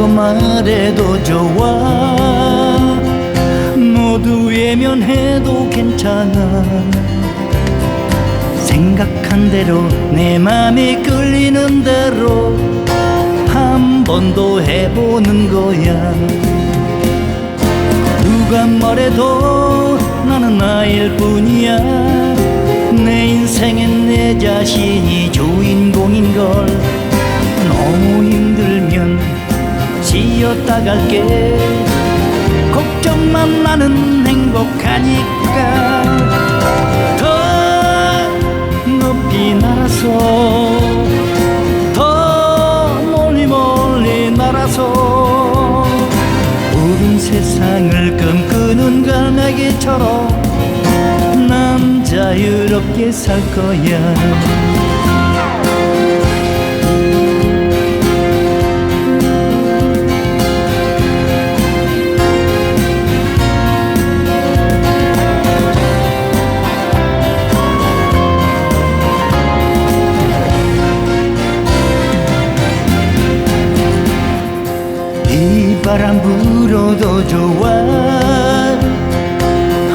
말해도 좋아. 모두 외면해도 괜찮아. 생각한 대로 내 맘이 끌리는 대로 한번더 해보는 거야. 누가 뭐래도 나는 나일 뿐이야. 내 인생엔 내 자신이 주인공인걸 쉬었다 갈게. 걱정만 나는 행복하니까. 더 높이 날아서 더 멀리 멀리 날아서. 푸른 세상을 꿈꾸는 갈매기처럼 난 자유롭게 살 거야 바람 불어도 좋아.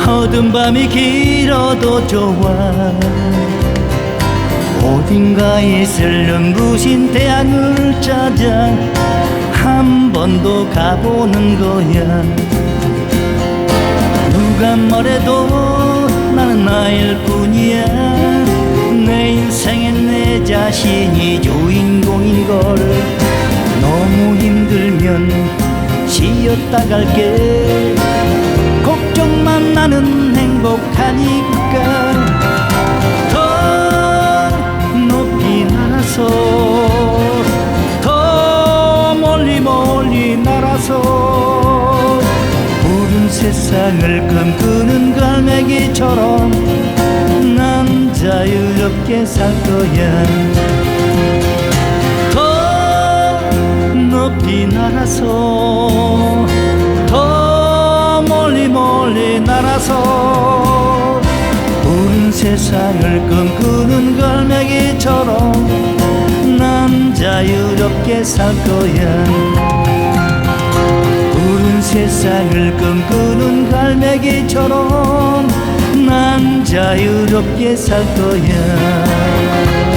어두운 밤이 길어도 좋아. 어딘가에 눈부신 태양을 찾아 한번더 가보는 거야. 누가 뭐래도 나는 나일 뿐이야. 내 인생엔 내 자신이 주인공인걸 너무 힘들면 쉬었다 갈게. 걱정만 나는 행복하니까 더 높이 날아서 더 멀리 멀리 날아서 푸른 세상을 꿈꾸는 갈매기처럼 난 자유롭게 살 거야. 더 높이 날아서 더 멀리 멀리 날아서 푸른 세상을 꿈꾸는 갈매기처럼 난 자유롭게 살 거야. 세상을 꿈꾸는 갈매기처럼 난 자유롭게 살 거야